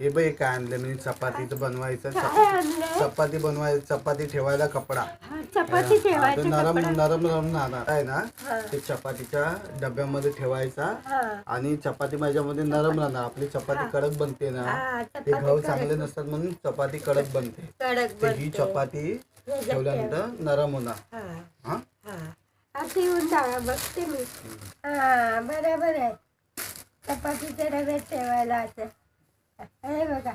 हे बघ काय आणलं मी. चपातीचं बनवायचं. चपा- चपाती बनवायचं चपाती ठेवायला कपडा. चपाती हा, ठेवायचं तो नरम. नरम नरम राहणार आहे ना. ते चपातीच्या डब्यामध्ये ठेवायचा. हा. आणि चपाती माझ्यामध्ये नरम राहणार. आपली चपाती कडक बनते ना. हा, ते चपाती चांगले नसतात म्हणून चपाती कडक बनते. कडक ही बनते. चपाती ठेवल्यानंतर नरम होणार. हा. हा? हा. आता येऊन जावा बघते मी. हा बरोबर आहे. चपातीच्या डब्यात ठेवायला असं. हे बघा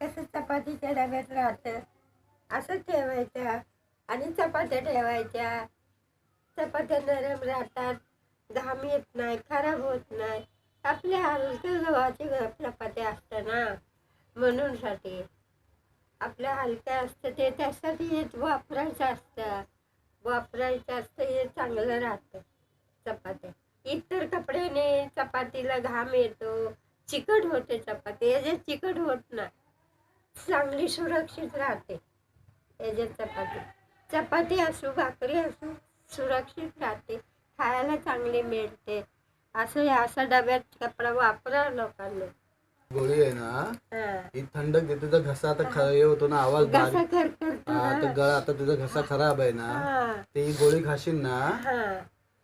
कसं चपातीच्या डब्यात राहतं. असं ठेवायचं आणि चपात्या ठेवायच्या. चपात्या नरम राहतात घाम येत नाही खराब होत नाही. आपल्या हलक्या गव्हाची चपात्या असतं ना म्हणूनसाठी आपल्या हलक्या असतं ते त्यासाठी हे वापरायचं असतं. वापरायचं असतं हे चांगलं राहतं चपात्या. इतर कपड्याने चपातीला घाम येतो चिकट होते चपाती. याच्यात चिकट होत नाही चांगली सुरक्षित राहते याच्यात चपाती. चपाती असू भाकरी असू सुरक्षित राहते खायला चांगली मिळते. असं असा डब्यात कपडा वापरा लोकांनी. गोळी आहे ना हा. ही थंड देते तर घसा आता खरा होतो ना आवाज घसा ना. गळा आता तुझा घसा खराब आहे ना ते ही गोळी खाशील ना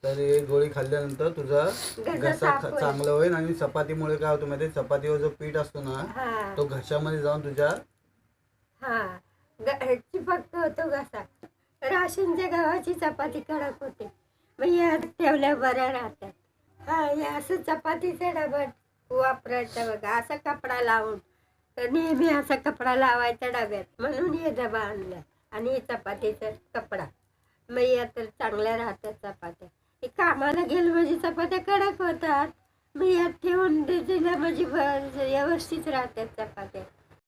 तर ही गोळी खाल्ल्यानंतर तुझा घसा. चांगला होईल आणि चपातीमुळे काय होतं माहिती चपातीवर जो पीठ असतो ना तो घशामध्ये जाऊन तुझ्या हा. चिपकतो होतो घसा. राशनच्या गव्हाची चपाती कडक होते. मग या ठेवल्या बऱ्या राहतात हा हे असं चपातीचा डबा वापरायचा बघा. असा कपडा लावून. तर नेहमी असा कपडा लावायचा डब्यात. म्हणून हे डबा आणला. आणि चपातीचा कपडा. मग या तर चांगल्या राहतात चपात्या. कामाला गेलं म्हणजे चपात्या कडक होतात. मी यात ठेवून दिल्या म्हणजे व्यवस्थित राहतात चपात्या.